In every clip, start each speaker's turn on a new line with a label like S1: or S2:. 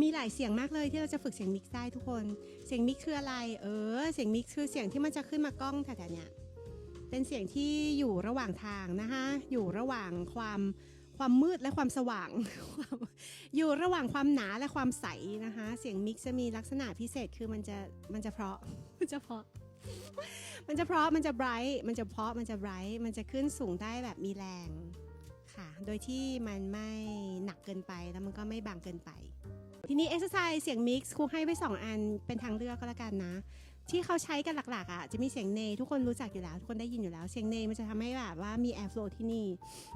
S1: มีหลายเสียงมากเลยที่เราจะฝึกเสียงมิกซ์ได้ทุกคน เสียงมิกซ์คืออะไร เออ เสียงมิกซ์คือเสียงที่มันจะขึ้นมากล้องแถวๆเนี้ยเป็นเสียงที่อยู่ระหว่างทางนะคะ อยู่ระหว่างความความมืดและความสว่าง อยู่ระหว่างความหนาและความใสนะคะ เสียงมิกซ์จะมีลักษณะพิเศษคือมันจะมันจะเพราะมันจะเพราะ มันจะเพราะมันจะไบรท์มันจะเพาะมันจะไบรท์มันจะขึ้นสูงได้แบบมีแรง ค่ะ โดยที่มันไม่หนักเกินไปแล้วมันก็ไม่บางเกินไป ทีนี้เอ็กซ์ไซส์เสียงมิกซ์ครูให้ไว้ 2 อันเป็นทางเลือกก็แล้วกันนะ ที่เขาใช้กันหลักๆอะจะมีเสียงเนยทุกคนรู้จักอยู่แล้ว ทุกคนได้ยินอยู่แล้ว เสียงเนยมันจะทำให้แบบว่ามีแอร์ฟลูที่นี่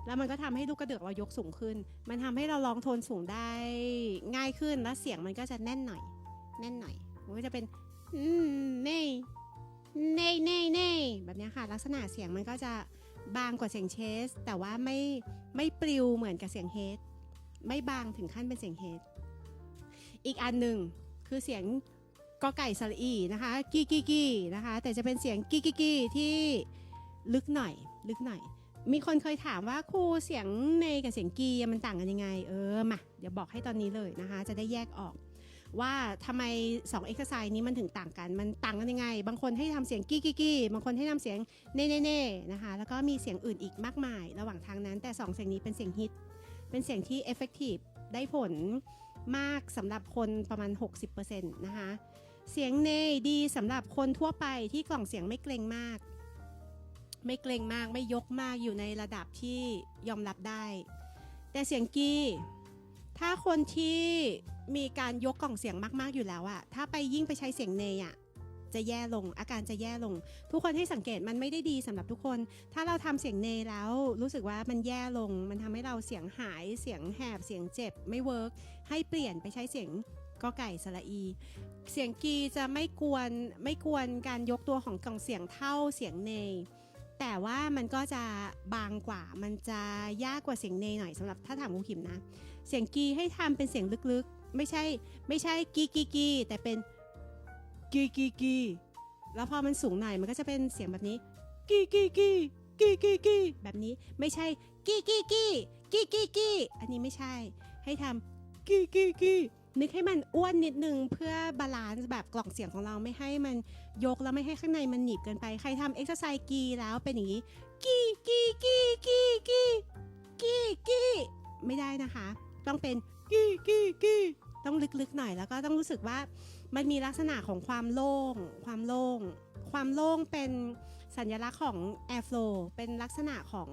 S1: แล้วมันก็ทำให้ลูกกระเดือกเรายกสูงขึ้น มันทำให้เราร้องโทนสูงได้ง่ายขึ้นแล้วเสียงมันก็จะแน่นหน่อย แน่นหน่อยมันก็จะเป็นเนยเนยเนยเนยแบบนี้ค่ะ ลักษณะเสียงมันก็จะ บางกว่าเสียงเชส แต่ว่าไม่ไม่ปลิวเหมือนกับเสียงเฮดไม่บางถึงขั้นเป็นเสียงเฮดอีกอันหนึ่งคือเสียงกอไก่สระอีนะคะ กีกีกีนะคะ แต่จะเป็นเสียงกีกีกีที่ลึกหน่อย ลึกหน่อย มีคนเคยถามว่าครูเสียงเนกับเสียงกีมันต่างกันยังไง เออมาเดี๋ยวบอกให้ตอนนี้เลยนะคะ จะได้แยกออก ว่าทำไม2 e x e r c i s e นี้มันถึงต่างกัน มันต่างกันยังไง บางคนให้ทำเสียงกี้กี้กี้บางคนให้ทำเสียงเน่เน่เน่นะคะ แล้วก็มีเสียงอื่นอีกมากมาย ระหว่างทางนั้น แต่ 2 เสียงนี้เป็นเสียงฮิต เป็นเสียงที่ effective ได้ผลมากสำหรับคนประมาณ 60%นะคะ เสียงเนดีสำหรับคนทั่วไปที่กล่องเสียงไม่เกรงมาก ไม่เกรงมากไม่ยกมากอยู่ในระดับที่ยอมรับได้ แต่เสียงกีถ้าคนที่ มีการยกกล่องเสียงมาก ๆ อยู่แล้วอะถ้าไปยิ่งไปใช้เสียงเนยอะจะแย่ลง อาการจะแย่ลง ทุกคนให้สังเกตมันไม่ได้ดีสำหรับทุกคน ถ้าเราทำเสียงเนแล้ว รู้สึกว่ามันแย่ลง มันทำให้เราเสียงหายเสียงแหบเสียงเจ็บไม่เวิร์กให้เปลี่ยนไปใช้เสียงกอไก่สระอี เสียงกีจะไม่กวนไม่กวนการยกตัวของกล่องเสียงเท่าเสียงเนยแต่ว่ามันก็จะบางกว่า มันจะยากกว่าเสียงเนยหน่อยสำหรับถ้าถามครูขิมนะ เสียงกีให้ทำเป็นเสียงลึกๆ ไม่ใช่ไม่ใช่กีกีกีแต่เป็นกีกีกีแล้วพอมันสูงหน่อยมันก็จะเป็นเสียงแบบนี้กีกีกีกีกีกีแบบนี้ไม่ใช่กีกีกีกีกีกีอันนี้ไม่ใช่ ให้ทำกีกีกีนึกให้มันอ้วนนิดนึงเพื่อบาลานซ์แบบกล่องเสียงของเราไม่ให้มันยกแล้วไม่ให้ข้างในมันหนีบเกินไป ใครทำเอ็กซ์ไซส์กีแล้วเป็นอย่างนี้กีกีกีกีกีกีกีไม่ได้นะคะ ต้องเป็นกี้กี้กี้ต้องลึกๆหน่อยแล้วก็ต้องรู้สึกว่ามันมีลักษณะของความโล่ง ความโล่ง ความโล่งเป็นสัญลักษณ์ของ airflow เป็นลักษณะของ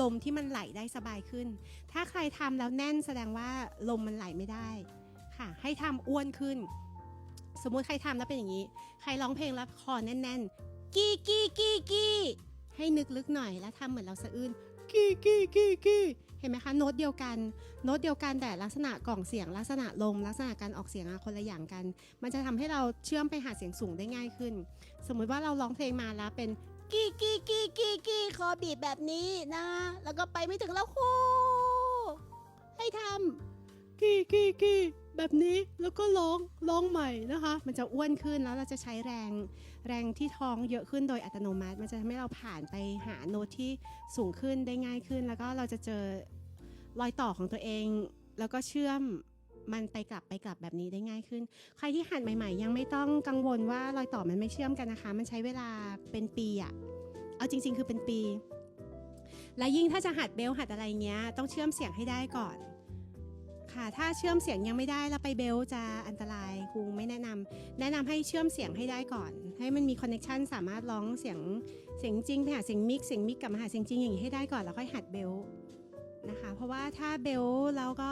S1: ลมที่มันไหลได้สบายขึ้น ถ้าใครทำแล้วแน่นแสดงว่าลมมันไหลไม่ได้ค่ะ ให้ทำอ้วนขึ้น สมมุติใครทำแล้วเป็นอย่างนี้ ใครร้องเพลงแล้วคอแน่นๆ กี้กี้กี้กี้ให้นึกลึกหน่อยแล้วทำเหมือนเราสะอื้นกี้กี้กี้กี้ ห็นไหมคะโน้ตเดียวกันโน้ตเดียวกันแต่ลักษณะกล่องเสียงลักษณะลม ลักษณะการออกเสียงคนละอย่างกัน มันจะทำให้เราเชื่อมไปหาเสียงสูงได้ง่ายขึ้น สมมุติว่าเราร้องเพลงมาแล้วเป็นกี้กี้กี้กี้กี้คอบีบแบบนี้นะ แล้วก็ไปไม่ถึงแล้วคให้ทำกี้กี้กี้ แบบนี้แล้วก็ร้องร้องใหม่นะคะ มันจะอ้วนขึ้นแล้วเราจะใช้แรงแรงที่ท้องเยอะขึ้นโดยอัตโนมัติ มันจะทำให้เราผ่านไปหาโน้ตที่สูงขึ้นได้ง่ายขึ้น แล้วก็เราจะเจอรอยต่อของตัวเอง แล้วก็เชื่อมมันไปกลับไปกลับแบบนี้ได้ง่ายขึ้น ใครที่หัดใหม่ ๆ ยังไม่ต้องกังวลว่ารอยต่อมันไม่เชื่อมกันนะคะ มันใช้เวลาเป็นปีอะเอาจริง ๆ คือเป็นปี และยิ่งถ้าจะหัดเบลหัดอะไรเงี้ย ต้องเชื่อมเสียงให้ได้ก่อน ค่ะ ถ้าเชื่อมเสียงยังไม่ได้แล้วไปเบลจะอันตรายครูไม่แนะนำแนะนำให้เชื่อมเสียงให้ได้ก่อน ให้มันมีคอนเน็ชันสามารถร้องเสียงเสียงจริงไปหาเสียงมิกเสียงมิกกลับมาหาเสียงจริงอย่างนี้ให้ได้ก่อนแล้วค่อยหัดเบลนะคะ เพราะว่าถ้าเบลแล้วก็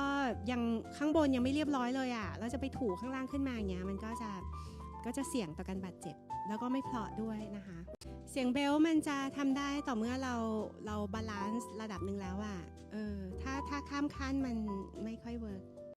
S1: ยังข้างบนยังไม่เรียบร้อยเลยอะ่ะเราจะไปถูข้างล่างขึ้นมาอย่างเงี้ยมันก็จะ ก็จะเสี่ยงต่อการบาดเจ็บ แล้วก็ไม่เพลาะด้วยนะคะ เสียงเบลมันจะทำได้ต่อเมื่อเราเราบาลานซ์ระดับหนึ่งแล้วอะ่ะเออถ้าถ้าข้ามขั้นมันไม่ค่อยเวิร์ก